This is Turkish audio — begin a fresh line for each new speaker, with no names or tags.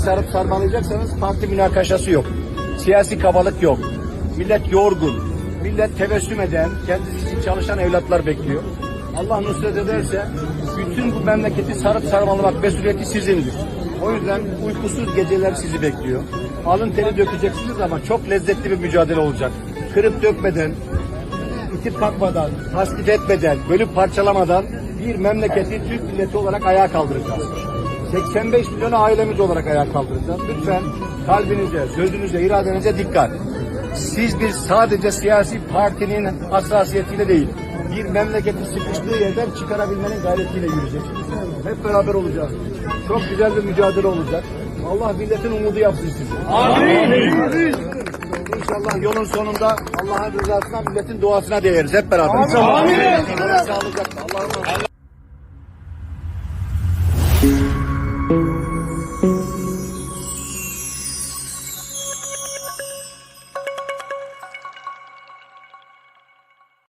sarıp sarmalayacaksanız parti münakaşası yok. Siyasi kabalık yok. Millet yorgun. Millet tebessüm eden, kendisi için çalışan evlatlar bekliyor. Allah nusret ederse bütün bu memleketi sarıp sarmalamak mesuliyeti sizindir. O yüzden uykusuz geceler sizi bekliyor. Alın teri dökeceksiniz ama çok lezzetli bir mücadele olacak. Kırıp dökmeden, itip kalkmadan, tasdif etmeden, bölüp parçalamadan bir memleketi Türk milleti olarak ayağa kaldıracağız. 85 milyon ailemiz olarak ayağa kaldıracağız. Lütfen kalbinize, sözünüze, iradenize dikkat. Siz bir sadece siyasi partinin hassasiyetiyle değil, bir memleketi sıkıştığı yerden çıkarabilmenin gayretiyle yürüyeceksiniz. Hep beraber olacağız. Çok güzel bir mücadele olacak. Allah milletin umudu yapsın sizi. Amin. İnşallah yolun sonunda Allah'ın rızasına, milletin duasına değeriz hep beraber. Amin. Sağlıcakla. Allah'ın